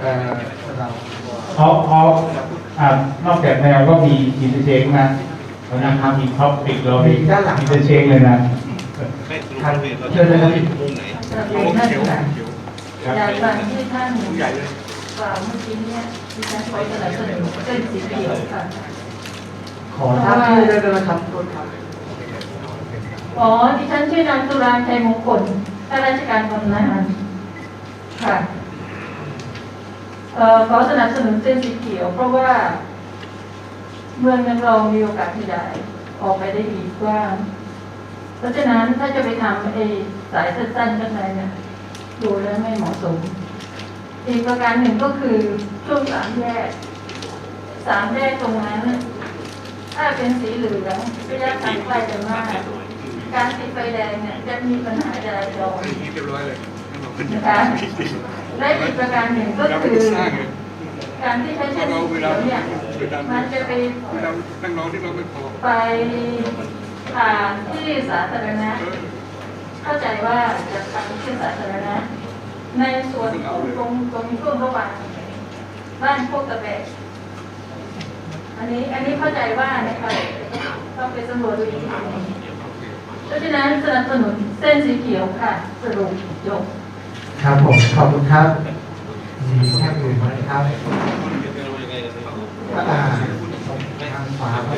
เอ่อเราเขาเขาอ่านอกจากแนวก็มีอินเตอร์เชงนะเรายังทำอีกท็อปปิกเรามีอินเตอร์เชงเลยนะครับเชิญเลยครับมุมไหนท่านค่ะอยากฟังที่ท่านกล่าวเมื่อกี้เนี่ยดิฉันขอสนับสนุนเส้นสีเขียวค่ะขอทราบชื่อด้วยได้ไหมครับโทษครับอ๋อดิฉันชื่อนางตุลาชัยมงคลข้าราชการบำนาญค่ะเอ่อ ขอสนับสนุนเส้นสีเขียว เพราะว่า เมืองยังรองมีโอกาสขยายออกไปได้อีกกว้างเพราะฉะนั้นถ้าจะไปทำไอ้สายสั้นๆข้างในเนี่ยดูแล้วไม่เหมาะสม อีกประการหนึ่งก็คือช่วงสามแยกสามแยกตรงนั้นถ้าเป็นสีเหลืองระยะทางไกลจะมาก การติดไฟแดงเนี่ยจะมีปัญหาจราจรเรียบร้อยเลยนะคะ และอีกประการหนึ่งก็คือการที่ใช้เส้นสีเขียวเนี่ยมันจะไปเราตั้งน้องที่เราไม่พอไปผ่านที่สาธารณะเข้าใจว่าจะทำที่สาธารณะ ในส่วนของตรงตรงช่วงระหว่างบ้านพวกตะแบกอันนี้อันนี้เข้าใจว่านะคะต้องไปสำรวจดูอีกทีหนึ่งเพราะฉะนั้นสนับสนุนเส้นสีเขียวค่ะสรุปจบ ครับผมขอบคุณครับมีแค่อื่นไหมครับอ่าทางขวาครับแ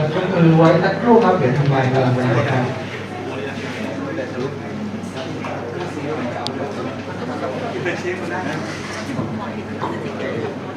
ล้วก็มือไว้สักครู่ครับเดี๋ยวทำลายเวลาไปนะครับเ